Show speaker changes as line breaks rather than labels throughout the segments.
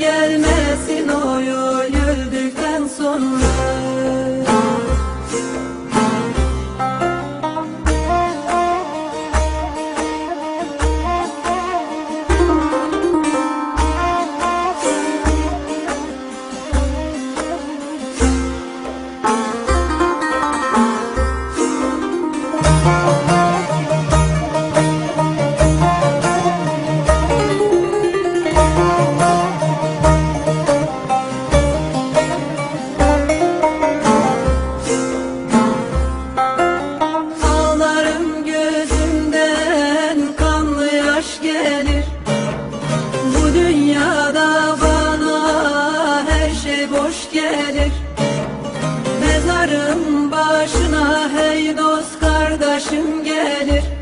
İstemem boş gelir. Mezarın başına hey dost kardeşim gelir.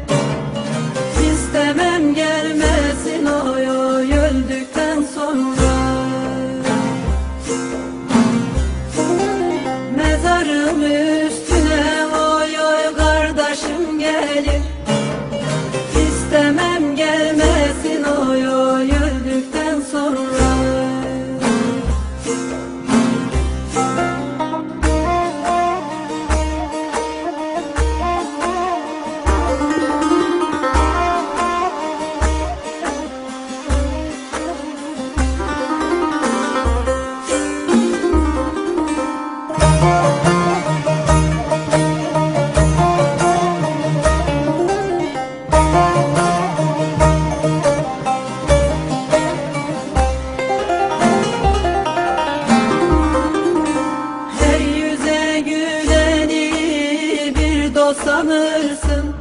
o sanırsın.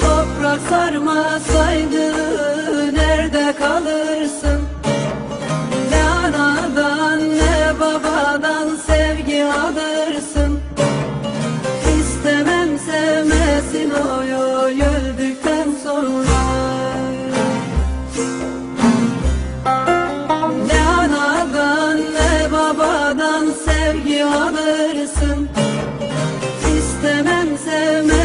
Toprak sarmasaydı nerede kalırsın? Ne anadan ne babadan sevgi alırsın. İstemem sevmesin o yoy öldükten sonra. se me